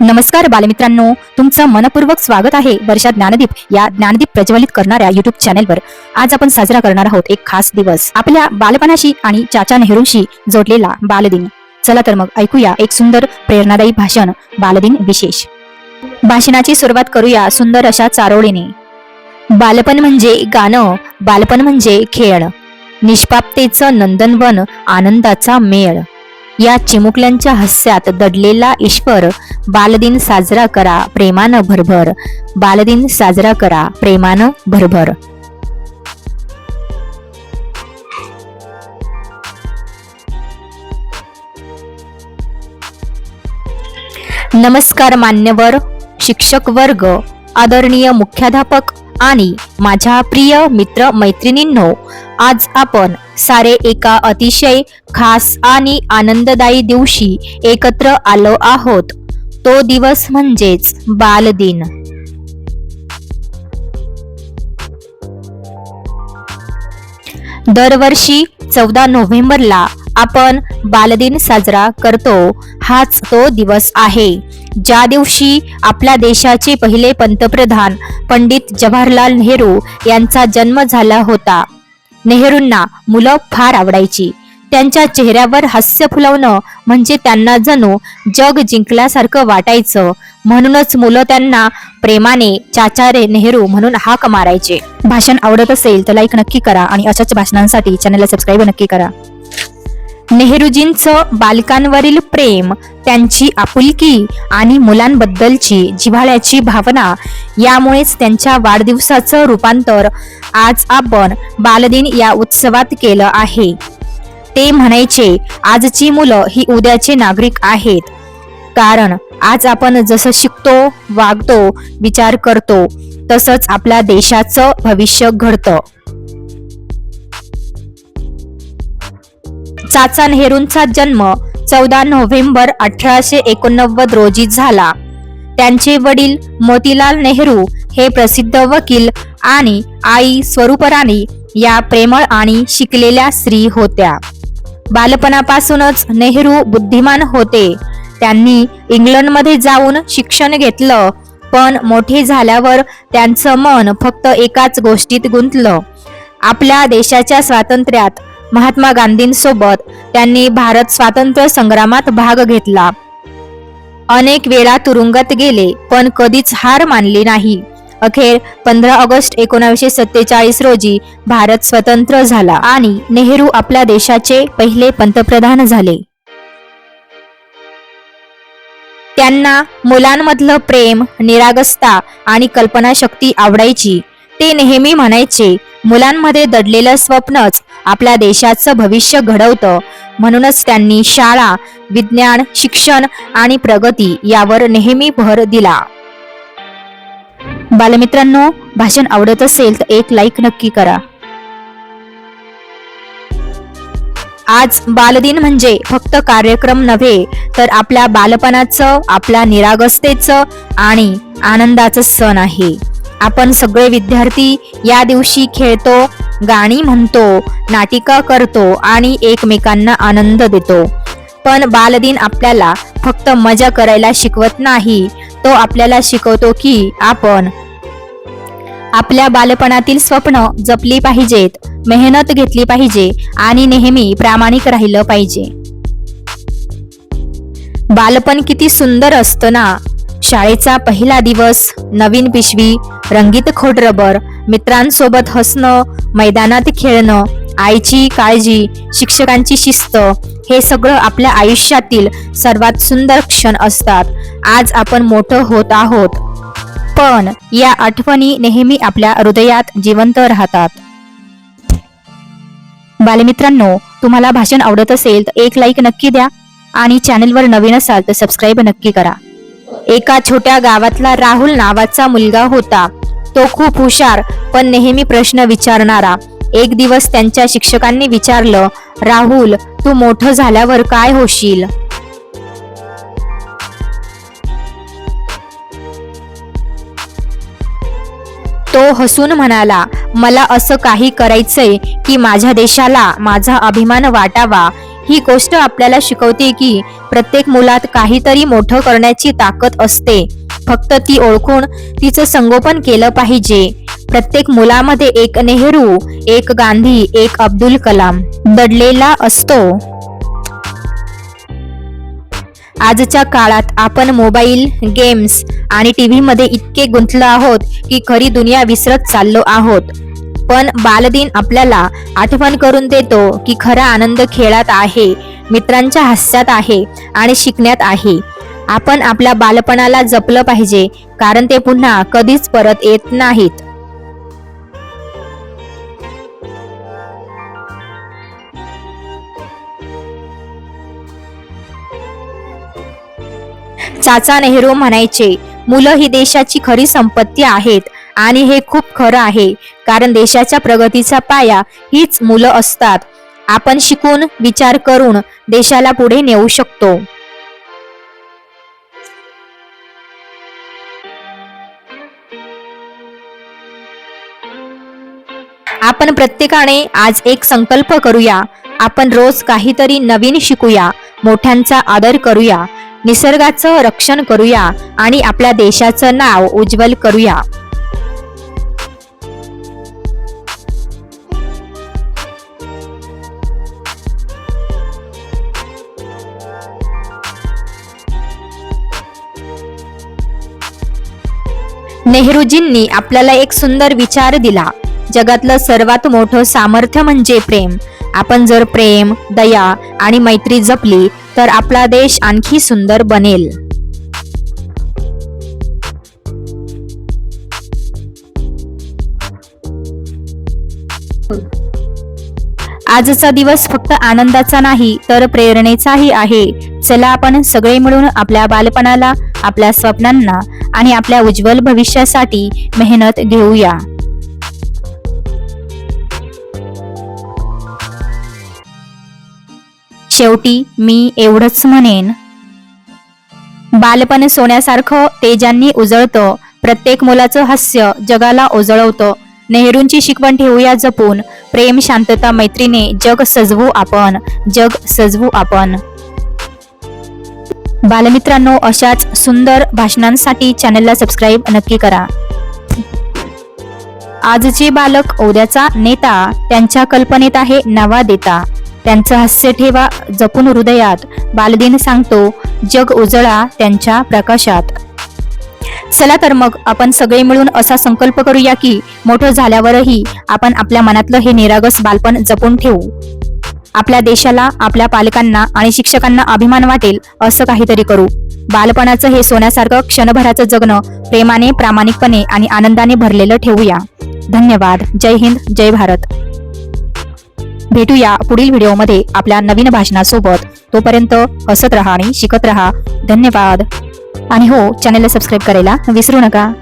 नमस्कार बालमित्रांनो तुमचं मनपूर्वक स्वागत आहे वर्षा ज्ञानदीप या ज्ञानदीप प्रज्वलित करणाऱ्या युट्यूब चॅनेलवर आज आपण साजरा करणार आहोत एक खास दिवस. आपल्या बालपणाशी आणि चाचा नेहरूंशी जोडलेला बालदिन. चला तर मग ऐकूया एक सुंदर प्रेरणादायी भाषण बालदिन विशेष. भाषणाची सुरुवात करूया सुंदर अशा चारोळीने. बालपण म्हणजे गाणं बालपण म्हणजे खेळ. निष्पापतेचं नंदनवन आनंदाचा मेळ. या चिमुकल्यांच्या हास्यात दडलेला ईश्वर बालदिन साजरा करा प्रेमानं भरभर. बालदिन साजरा करा प्रेमानं भरभर. नमस्कार मान्यवर शिक्षक वर्ग आदरणीय मुख्याध्यापक आणि माझ्या प्रिय मित्र मैत्रिणींनो आज आपण सारे एका अतिशय खास आणि आनंददायी दिवशी एकत्र आलो आहोत. तो दिवस म्हणजेच बालदिन. दरवर्षी चौदा नोव्हेंबरला आपण बालदिन साजरा करतो. हाच तो दिवस आहे. ज्या दिवशी आपल्या देशाचे पहिले पंतप्रधान पंडित जवाहरलाल नेहरू यांचा जन्म झाला होता. नेहरूंना मुलं फार आवडायची. त्यांच्या चेहऱ्यावर हास्य फुलवणं म्हणजे त्यांना जणू जग जिंकल्यासारखं वाटायचं. म्हणूनच मुलं त्यांना प्रेमाने चाचारे नेहरू म्हणून हाक मारायचे. भाषण आवडत असेल तर लाईक नक्की करा आणि अशाच भाषणांसाठी चॅनलला सबस्क्राईब नक्की करा. नेहरूजींचं बालकांवरील प्रेम त्यांची आपुलकी आणि मुलांबद्दलची जिव्हाळ्याची भावना यामुळेच त्यांच्या वाढदिवसाचं रूपांतर आज आपण बालदिन या उत्सवात केलं आहे. ते म्हणायचे आजची मुलं ही उद्याचे नागरिक आहेत. कारण आज आपण जसं शिकतो वागतो विचार करतो तसंच आपल्या देशाचं भविष्य घडतं. चाचा नेहरूंचा जन्म चौदा नोव्हेंबर अठराशे एकोणनव्वद रोजी झाला. त्यांचे वडील मोतीलाल नेहरू हे प्रसिद्ध वकील आणि आई स्वरूपराणी या प्रेमळ आणि शिकलेल्या स्त्री होत्या. बालपणापासूनच नेहरू बुद्धिमान होते. त्यांनी इंग्लंडमध्ये जाऊन शिक्षण घेतलं पण मोठे झाल्यावर त्यांचं मन फक्त एकाच गोष्टीत गुंतलं. आपल्या देशाच्या स्वातंत्र्यात महात्मा गांधींसोबत त्यांनी भारत स्वातंत्र्य संग्रामात भाग घेतला. अनेक वेळा तुरुंगात गेले पण कधीच हार मानली नाही. अखेर पंधरा ऑगस्ट एकोणीसशे सत्तेचाळीस रोजी भारत स्वतंत्र झाला आणि नेहरू आपल्या देशाचे पहिले पंतप्रधान झाले. त्यांना मुलांमधलं प्रेम निरागसता आणि कल्पनाशक्ती आवडायची. ते नेहमी म्हणायचे मुलांमध्ये दडलेलं स्वप्नच आपल्या देशाचं भविष्य घडवतं म्हणूनच त्यांनी शाळा विज्ञान शिक्षण आणि प्रगती यावर नेहमी भर दिला. बालमित्रांनो भाषण आवडत असेल तर एक लाईक नक्की करा. आज बालदिन म्हणजे फक्त कार्यक्रम नव्हे तर आपल्या बालपणाचं आपल्या निरागसतेचं आणि आनंदाचं सण आहे. आपण सगळे विद्यार्थी या दिवशी खेळतो गाणी म्हणतो नाटिका करतो आणि एकमेकांना आनंद देतो. पण बालदिन आपल्याला फक्त मजा करायला शिकवत नाही तो आपल्याला शिकवतो की आपण आपल्या बालपणातील स्वप्न जपली पाहिजेत मेहनत घेतली पाहिजे आणि नेहमी प्रामाणिक राहिलं पाहिजे. बालपण किती सुंदर असतं ना? शाळेचा पहिला दिवस नवीन पिशवी रंगीत खोट रबर मित्रांसोबत हसणं मैदानात खेळणं आईची काळजी शिक्षकांची शिस्त हे सगळं आपल्या आयुष्यातील सर्वात सुंदर क्षण असतात. आज आपण मोठं होत आहोत. पण या आठवणी नेहमी आपल्या हृदयात जिवंत राहतात. बालमित्रांनो तुम्हाला भाषण आवडत असेल तर एक लाईक नक्की द्या आणि चॅनलवर नवीन असाल तर सबस्क्राईब नक्की करा. एका छोट्या गावातला राहुल नावाचा मुलगा होता. तो खूप हुशार पण नेहमी प्रश्न विचारणारा. एक दिवस त्यांच्या शिक्षकांनी विचारलं राहुल तू मोठं झाल्यावर काय होशील? तो हसून म्हणाला मला असं काही करायचंय की माझ्या देशाला माझा अभिमान वाटावा. ही गोष्ट आपल्याला शिकवते की प्रत्येक मुलात काहीतरी मोठं करण्याची ताकद असते. फक्त ती ओळखून तिचं संगोपन केलं पाहिजे. प्रत्येक मुलामध्ये एक नेहरू एक गांधी एक अब्दुल कलाम दडलेला असतो. आजच्या काळात आपण मोबाईल गेम्स आणि टी व्हीमध्ये इतके गुंतलो आहोत की खरी दुनिया विसरत चाललो आहोत. पण बालदिन आपल्याला आठवण करून देतो की खरा आनंद खेळात आहे मित्रांच्या हास्यात आहे आणि शिकण्यात आहे. आपण आपल्या बालपणाला जपलं पाहिजे कारण ते पुन्हा कधीच परत येत नाहीत. चाचा नेहरू म्हणायचे मुलं ही देशाची खरी संपत्ती आहेत आणि हे खूप खरं आहे कारण देशाच्या प्रगतीचा पाया हीच मुलं असतात. आपण शिकून विचार करून देशाला पुढे नेऊ शकतो. आपण प्रत्येकाने आज एक संकल्प करूया. आपण रोज काहीतरी नवीन शिकूया मोठ्यांचा आदर करूया निसर्गाचं रक्षण करूया आणि आपल्या देशाचं नाव उज्ज्वल करूया. नेहरूजींनी आपल्याला एक सुंदर विचार दिला. जगातलं सर्वात मोठं सामर्थ्य म्हणजे प्रेम. आपण जर प्रेम दया आणि मैत्री जपली तर आपला देश आणखी सुंदर बनेल. आजचा दिवस फक्त आनंदाचा नाही तर प्रेरणेचाही आहे. चला आपण सगळे मिळून आपल्या बालपणाला आपल्या स्वप्नांना आणि आपल्या उज्ज्वल भविष्यासाठी मेहनत घेऊया. शेवटी मी एवढंच म्हणेन. बालपण सोन्यासारखं तेजांनी उजळतं. प्रत्येक मुलाचं हास्य जगाला उजळवतं नेहरूंची शिकवण ठेवूया जपून. प्रेम शांतता मैत्रीने जग सजवू आपण. जग सजवू आपण. बालमित्रांनो अशाच सुंदर भाषणांसाठी चॅनलला सबस्क्राईब नक्की करा. आजचे बालक उद्याचा नेता त्यांच्या कल्पनेत आहे नवा देता. त्यांचं हास्य ठेवा जपून हृदयात. बालदिन सांगतो जग उजळा त्यांच्या प्रकाशात. चला तर मग आपण सगळे मिळून असा संकल्प करूया की मोठं झाल्यावरही आपण आपल्या मनातलं हे निरागस बालपण जपून ठेवू. आपल्या देशाला आपल्या पालकांना आणि शिक्षकांना अभिमान वाटेल असं काहीतरी करू. बालपणाचं हे सोन्यासारखं क्षणभराचं जगणं प्रेमाने प्रामाणिकपणे आणि आनंदाने भरलेलं ठेवूया. धन्यवाद. जय हिंद जय भारत. भेटूया पुढील व्हिडिओमध्ये आपल्या नवीन भाषणासोबत. तोपर्यंत हसत राहा आणि शिकत राहा. धन्यवाद. आणि हो चॅनलला सबस्क्राईब करायला विसरू नका.